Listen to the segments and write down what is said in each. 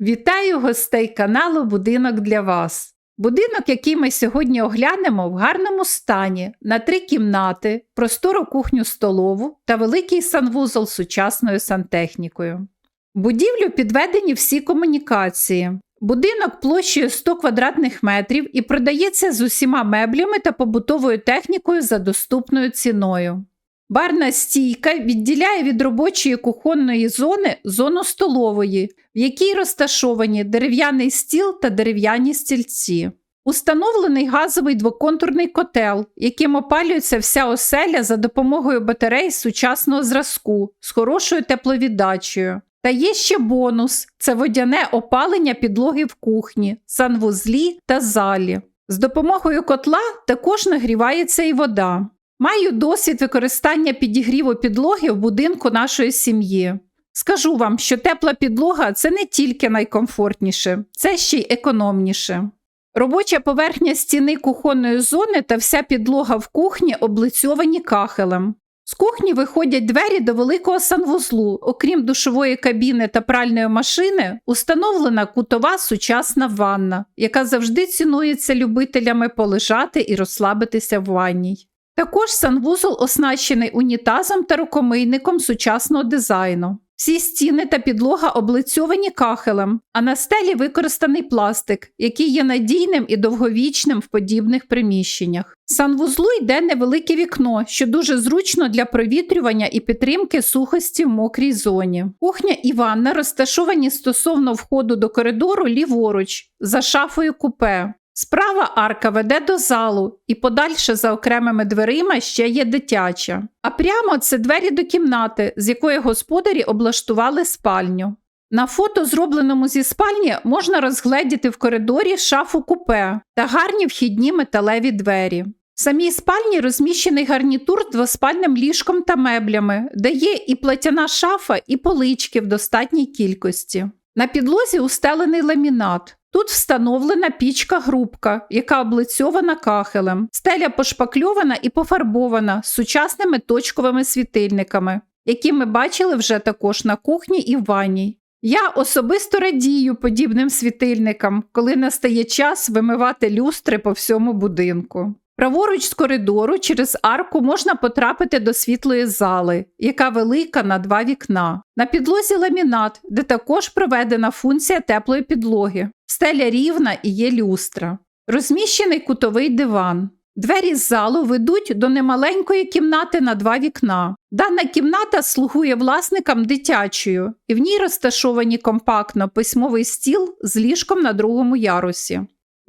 Вітаю гостей каналу Будинок для вас. Будинок, який ми сьогодні оглянемо, в гарному стані на три кімнати, простору кухню столову та великий санвузол з сучасною сантехнікою. Будівлю підведені всі комунікації. Будинок площею 100 квадратних метрів і продається з усіма меблями та побутовою технікою за доступною ціною. Барна стійка відділяє від робочої кухонної зони зону столової, в якій розташовані дерев'яний стіл та дерев'яні стільці. Установлений газовий двоконтурний котел, яким опалюється вся оселя за допомогою батарей сучасного зразку з хорошою тепловіддачею. Та є ще бонус це водяне опалення підлоги в кухні, санвузлі та залі. З допомогою котла також нагрівається і вода. Маю досвід використання підігріву підлоги в будинку нашої сім'ї. Скажу вам, що тепла підлога це не тільки найкомфортніше, це ще й економніше. Робоча поверхня стіни кухонної зони та вся підлога в кухні облицьовані кахелем. З кухні виходять двері до великого санвузлу. Окрім душової кабіни та пральної машини, установлена кутова сучасна ванна, яка завжди цінується любителями полежати і розслабитися в ванній. Також санвузол оснащений унітазом та рукомийником сучасного дизайну. Всі стіни та підлога облицьовані кахелем, а на стелі використаний пластик, який є надійним і довговічним в подібних приміщеннях. Санвузлу йде невелике вікно, що дуже зручно для провітрювання і підтримки сухості в мокрій зоні. Кухня і ванна розташовані стосовно входу до коридору ліворуч, за шафою купе. Справа арка веде до залу, і подальше за окремими дверима ще є дитяча. А прямо це двері до кімнати, з якої господарі облаштували спальню. На фото, зробленому зі спальні, можна розгледіти в коридорі шафу купе та гарні вхідні металеві двері. В самій спальні розміщений гарнітур з двоспальним ліжком та меблями, де є і платяна шафа, і полички в достатній кількості. На підлозі устелений ламінат. Тут встановлена пічка-грубка, яка облицьована кахелем, стеля пошпакльована і пофарбована з сучасними точковими світильниками, які ми бачили вже також на кухні і в ванні. Я особисто радію подібним світильникам, коли настає час вимивати люстри по всьому будинку. Праворуч з коридору через арку можна потрапити до світлої зали, яка велика на два вікна. На підлозі ламінат, де також проведена функція теплої підлоги. Стеля рівна і є люстра. Розміщений кутовий диван. Двері з залу ведуть до немаленької кімнати на два вікна. Дана кімната слугує власникам дитячою, і в ній розташовані компактно письмовий стіл з ліжком на другому ярусі.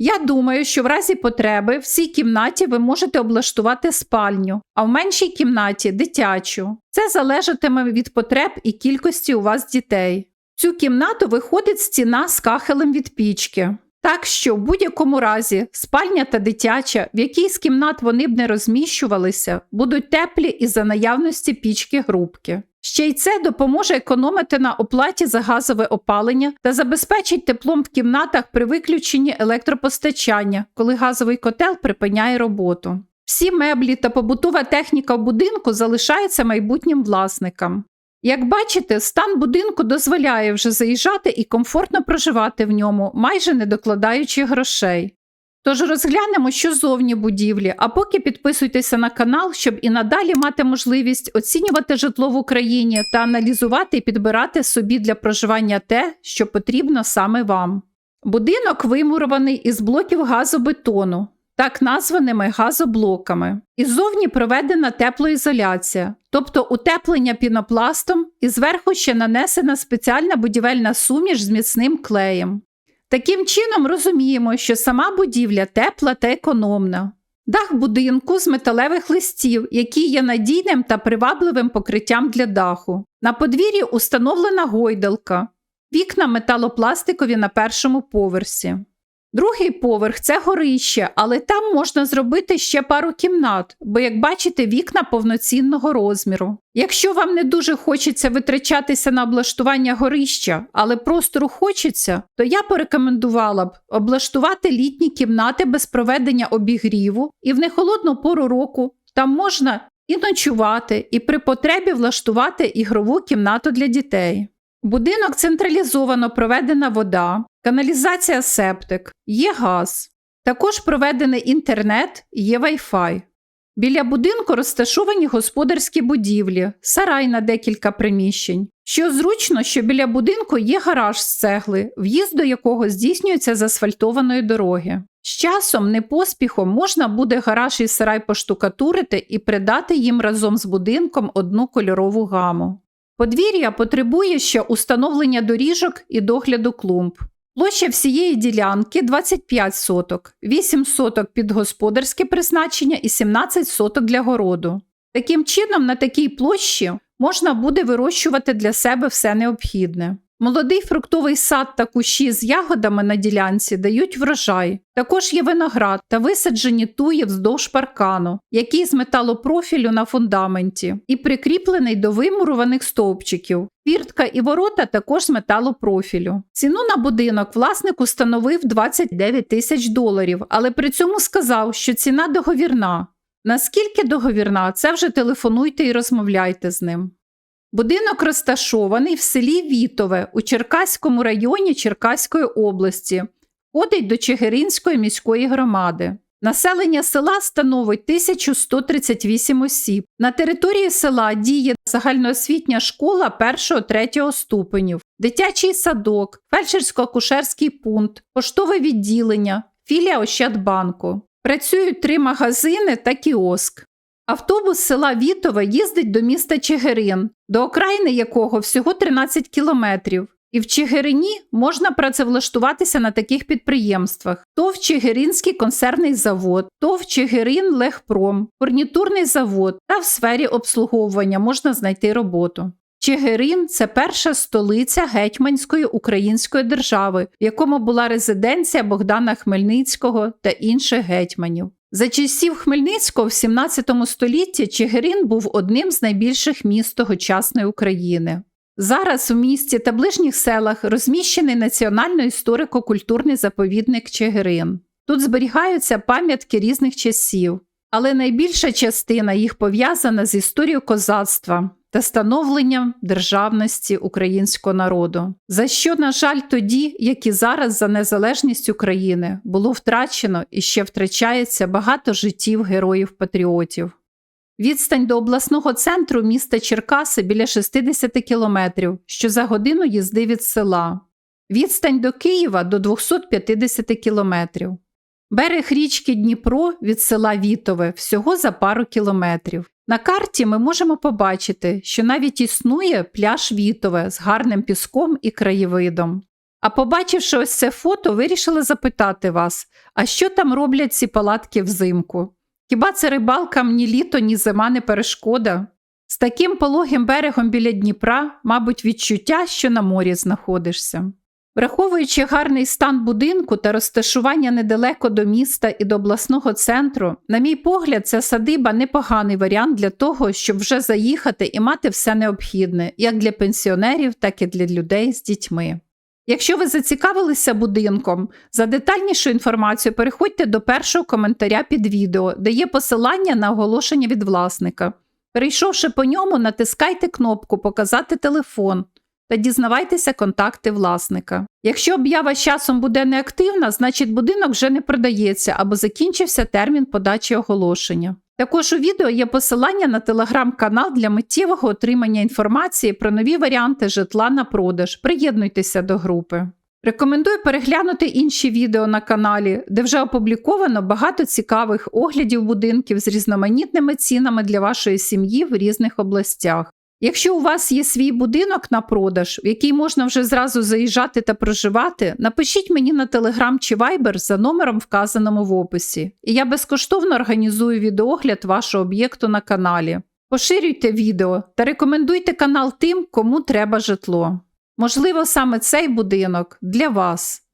Я думаю, що в разі потреби в цій кімнаті ви можете облаштувати спальню, а в меншій кімнаті дитячу. Це залежатиме від потреб і кількості у вас дітей. Цю кімнату виходить стіна з кахелем від пічки. Так що, в будь-якому разі, спальня та дитяча, в якій з кімнат вони б не розміщувалися, будуть теплі із за наявності пічки грубки. Ще й це допоможе економити на оплаті за газове опалення та забезпечить теплом в кімнатах при виключенні електропостачання, коли газовий котел припиняє роботу. Всі меблі та побутова техніка в будинку залишаються майбутнім власникам. Як бачите, стан будинку дозволяє вже заїжджати і комфортно проживати в ньому, майже не докладаючи грошей. Тож розглянемо, що зовні будівлі, а поки підписуйтеся на канал, щоб і надалі мати можливість оцінювати житло в Україні та аналізувати і підбирати собі для проживання те, що потрібно саме вам. Будинок вимурований із блоків газобетону, так названими газоблоками. Іззовні проведена теплоізоляція, тобто утеплення пінопластом і зверху ще нанесена спеціальна будівельна суміш з міцним клеєм. Таким чином розуміємо, що сама будівля тепла та економна. Дах будинку з металевих листів, який є надійним та привабливим покриттям для даху. На подвір'ї установлена гойдалка, вікна металопластикові на першому поверсі. Другий поверх це горище, але там можна зробити ще пару кімнат, бо, як бачите, вікна повноцінного розміру. Якщо вам не дуже хочеться витрачатися на облаштування горища, але простору хочеться, то я порекомендувала б облаштувати літні кімнати без проведення обігріву і в нехолодну пору року там можна і ночувати, і при потребі влаштувати ігрову кімнату для дітей. Будинок централізовано проведена вода, каналізація септик, є газ. Також проведений інтернет, є Wi-Fi. Біля будинку розташовані господарські будівлі, сарай на декілька приміщень. Що зручно, що біля будинку є гараж з цегли, в'їзд до якого здійснюється з асфальтованої дороги. З часом, не поспіхом, можна буде гараж і сарай поштукатурити і придати їм разом з будинком одну кольорову гаму. Подвір'я потребує ще установлення доріжок і догляду клумб. Площа всієї ділянки 25 соток, 8 соток під господарське призначення і 17 соток для городу. Таким чином, на такій площі можна буде вирощувати для себе все необхідне. Молодий фруктовий сад та кущі з ягодами на ділянці дають врожай. Також є виноград та висаджені туї вздовж паркану, який з металопрофілю на фундаменті, і прикріплений до вимурованих стовпчиків. Фіртка і ворота також з металопрофілю. Ціну на будинок власник установив 29 тисяч доларів, але при цьому сказав, що ціна договірна. Наскільки договірна, це вже телефонуйте і розмовляйте з ним. Будинок розташований в селі Вітове у Черкаському районі Черкаської області, входить до Чигиринської міської громади. Населення села становить 1138 осіб. На території села діє загальноосвітня школа 1-3 ступенів, дитячий садок, фельдшерсько-акушерський пункт, поштове відділення, філія Ощадбанку. Працюють три магазини та кіоск. Автобус села Вітове їздить до міста Чигирин, до окраїни якого всього 13 кілометрів. І в Чигирині можна працевлаштуватися на таких підприємствах: то в Чигиринський консервний завод, то в Чигирин Легпром, фурнітурний завод та в сфері обслуговування можна знайти роботу. Чигирин це перша столиця гетьманської української держави, в якому була резиденція Богдана Хмельницького та інших гетьманів. За часів Хмельницького в 17 столітті Чигирин був одним з найбільших міст тогочасної України. Зараз у місті та ближніх селах розміщений Національно історико-культурний заповідник Чигирин. Тут зберігаються пам'ятки різних часів, але найбільша частина їх пов'язана з історією козацтва та становленням державності українського народу, за що, на жаль, тоді, як і зараз за незалежність України, було втрачено і ще втрачається багато життів героїв-патріотів. Відстань до обласного центру міста Черкаси біля 60 кілометрів, що за годину їзди від села. Відстань до Києва до 250 кілометрів. Берег річки Дніпро від села Вітове всього за пару кілометрів. На карті ми можемо побачити, що навіть існує пляж Вітове з гарним піском і краєвидом. А побачивши ось це фото, вирішили запитати вас, а що там роблять ці палатки взимку? Хіба це рибалкам ні літо, ні зима не перешкода? З таким пологим берегом біля Дніпра, мабуть, відчуття, що на морі знаходишся. Враховуючи гарний стан будинку та розташування недалеко до міста і до обласного центру, на мій погляд, ця садиба непоганий варіант для того, щоб вже заїхати і мати все необхідне, як для пенсіонерів, так і для людей з дітьми. Якщо ви зацікавилися будинком, за детальнішу інформацію переходьте до першого коментаря під відео, де є посилання на оголошення від власника. Перейшовши по ньому, натискайте кнопку Показати телефон та дізнавайтеся контакти власника. Якщо об'ява з часом буде неактивна, значить будинок вже не продається або закінчився термін подачі оголошення. Також у відео є посилання на телеграм-канал для миттєвого отримання інформації про нові варіанти житла на продаж. Приєднуйтеся до групи. Рекомендую переглянути інші відео на каналі, де вже опубліковано багато цікавих оглядів будинків з різноманітними цінами для вашої сім'ї в різних областях. Якщо у вас є свій будинок на продаж, в який можна вже зразу заїжджати та проживати, напишіть мені на Telegram чи Viber за номером, вказаному в описі, і я безкоштовно організую відеогляд вашого об'єкту на каналі. Поширюйте відео та рекомендуйте канал тим, кому треба житло. Можливо, саме цей будинок для вас.